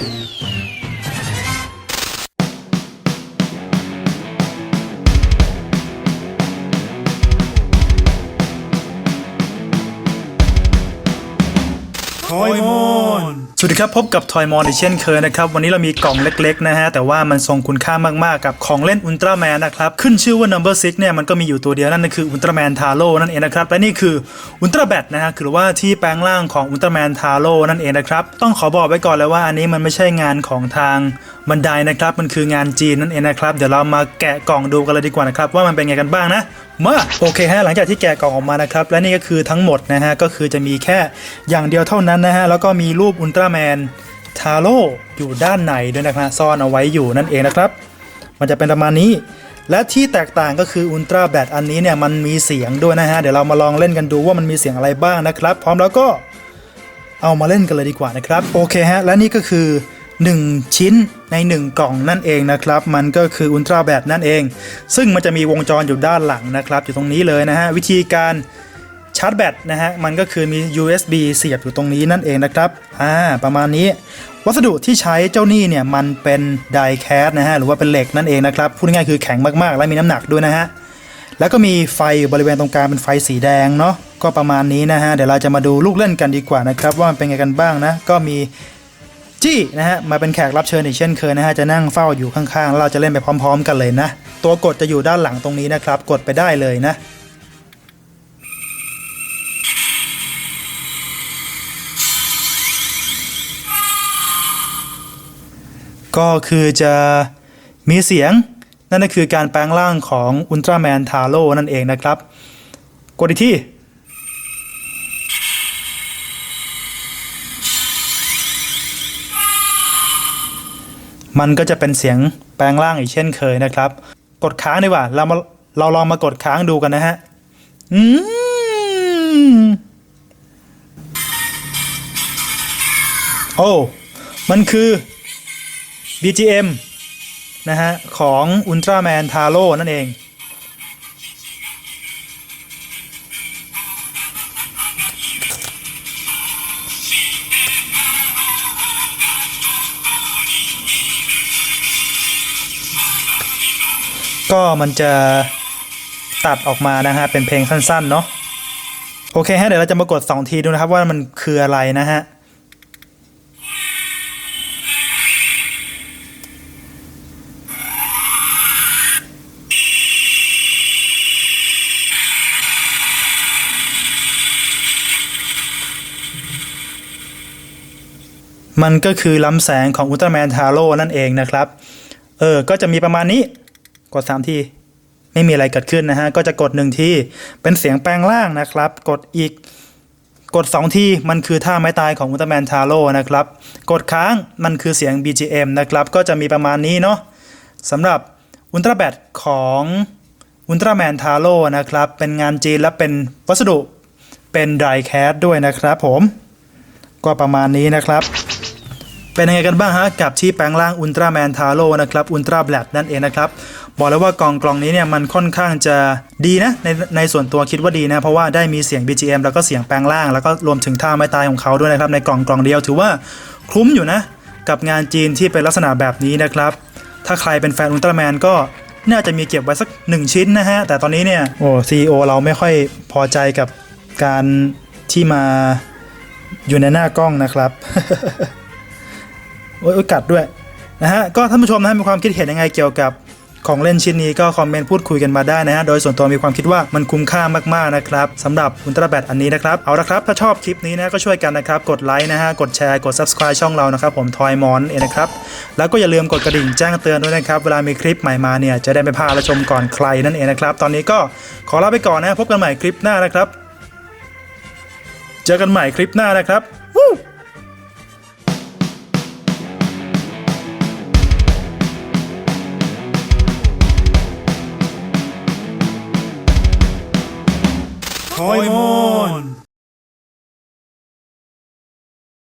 ทอยมอน สวัสดีครับพบกับทอยมอนอีกเช่นเคยนะครับวันนี้เรามีกล่องเล็กๆนะฮะแต่ว่ามันทรงคุณค่ามากๆกับของเล่นอุลตร้าแมนนะครับขึ้นชื่อว่า Number 6เนี่ยมันก็มีอยู่ตัวเดียวนั่นก็คืออุลตร้าแมนทาโร่นั่นเองนะครับและนี่คืออุลตร้าแบทนะฮะคือว่าที่แปลงร่างของอุลตร้าแมนทาโร่นั่นเองนะครับต้องขอบอกไว้ก่อนเลยว่าอันนี้มันไม่ใช่งานของทางบันไดนะครับมันคืองานจีนนั่นเองนะครับเดี๋ยวเรามาแกะกล่องดูกันเลยดีกว่านะครับว่ามันเป็นไงกันบ้างนะมาโอเคฮะหลังจากที่แกะกล่องออกมานะครับและนี่ก็คือทั้งหมดนะฮะก็คือจะมีแค่อย่างเดียวเท่านั้นนะฮะแล้วก็มีรูปอุลตร้าแมนทาโร่อยู่ด้านในด้วยนะครับซ่อนเอาไว้อยู่นั่นเองนะครับมันจะเป็นประมาณนี้และที่แตกต่างก็คืออุลตร้าแบทอันนี้เนี่ยมันมีเสียงด้วยนะฮะเดี๋ยวเรามาลองเล่นกันดูว่ามันมีเสียงอะไรบ้างนะครับ พร้อมแล้วก็เอามาเล่นกันเลยดีกว่านะครับโอเคฮะและนี่ก็คือ 1 ชิ้น ใน 1 กล่องนั่นเองนะครับ มันก็คืออุลตราแบตนั่นเอง ซึ่งมันจะมีวงจรอยู่ด้านหลังนะครับอยู่ตรงนี้เลยนะฮะวิธีการชาร์จแบตนะฮะมันก็คือมี USB เสียบอยู่ตรงนี้นั่นเองนะครับอ่าประมาณนี้ วัสดุที่ใช้เจ้านี่เนี่ยมันเป็นไดแคสนะฮะหรือว่าเป็นเหล็กนั่นเองนะครับพูดง่ายๆคือแข็งมากๆ และมีน้ำหนักด้วยนะฮะแล้วก็มีไฟอยู่บริเวณตรงกลางเป็นไฟสีแดงเนาะก็ประมาณนี้นะฮะเดี๋ยวเราจะมาดูลูกเล่นกันดีกว่านะครับ ว่ามันเป็นไงกันบ้างนะก็มี จี้นะฮะมาเป็นแขกรับเชิญอีกเช่นเคยนะฮะจะนั่งเฝ้าอยู่ข้างๆ เราจะเล่นไปพร้อม ๆ กันเลยนะ ตัวกดจะอยู่ด้านหลังตรงนี้นะครับ กดไปได้เลยนะ ก็คือจะมีเสียง นั่นก็คือการแปลงร่างของอุลตร้าแมนทาโร่นั่นเองนะครับ กดอีกที่ มันก็จะเป็นเสียงแปลงร่างอีกเช่นเคยนะครับ กดค้างดีกว่า เรามาเราลองมากดค้างดูกันนะฮะอืมโอ้ มันคือ BGM นะฮะ ของอุลตร้าแมนทาโร่นั่นเอง ก็มันจะตัดออกมานะฮะเป็นเพลงสั้นๆเนาะโอเคฮะเดี๋ยวเราจะมากด 2 ทีดูนะครับว่ามันคืออะไรนะฮะมันก็คือล้ำแสงของอุลตร้าแมนทาโร่นั่นเองนะครับ เออ ก็จะมีประมาณนี้ กด 3 ที ไม่มีอะไรเกิดขึ้นนะฮะ ก็จะกด 1 ที เป็นเสียงแปลงร่างนะครับ กดอีก กด 2 ที มันคือท่าไม้ตายของอุลตร้าแมนทาโร่นะครับ กดค้างมันคือเสียง BGM นะครับ ก็จะมีประมาณนี้เนาะสำหรับอุลตร้าแบทของอุลตร้าแมนทาโร่นะครับ เป็นงานจีนและเป็นวัสดุเป็นไดแคสด้วยนะครับผม ก็ประมาณนี้นะครับ เป็นยังไงกันบ้างฮะกับที่แปลงร่างอุลตร้าแมนทาโร่นะครับอุลตร้าแบลดนั่นเองนะครับบอกเลยว่ากล่องกล่องนี้เนี่ยมันค่อนข้างจะดีนะในในส่วนตัวคิดว่าดีนะเพราะว่าได้มีเสียง BGM แล้วก็เสียงแปลงร่าง แล้วก็รวมถึงท่าไม้ตายของเขาด้วยนะครับในกล่องกล่องเดียวถือว่าคุ้มอยู่นะ กับงานจีนที่เป็นลักษณะแบบนี้นะครับถ้าใครเป็นแฟนอุลตร้าแมนก็น่าจะมีเก็บไว้สักหนึ่งชิ้นนะฮะ แต่ตอนนี้เนี่ยโอ้ซีอเราไม่ค่อยพอใจกับการที่มาอยู่ในหน้ากล้องนะครับ โอ้ยกัดด้วยนะฮะก็ท่านผู้ชมนะมีความคิดเห็นยังไงเกี่ยวกับของเล่นชิ้นนี้ก็คอมเมนต์พูดคุยกันมาได้นะฮะ โดยส่วนตัวมีความคิดว่ามันคุ้มค่ามากๆนะครับสำหรับอุลตร้าแบตอันนี้นะครับ เอาละครับ ถ้าชอบคลิปนี้นะก็ช่วยกันนะครับ กดไลค์นะฮะ กดแชร์ กด subscribe ช่องเรานะครับ ผมทอยมอนเองนะครับ แล้วก็อย่าลืมกดกระดิ่งแจ้งเตือนด้วยนะครับ เวลามีคลิปใหม่มาเนี่ยจะได้ไม่พลาดและชมก่อนใครนั่นเองนะครับ ตอนนี้ก็ขอลาไปก่อนนะพบกันใหม่คลิปหน้านะครับ เจอกันใหม่คลิปหน้านะครับ Raimon.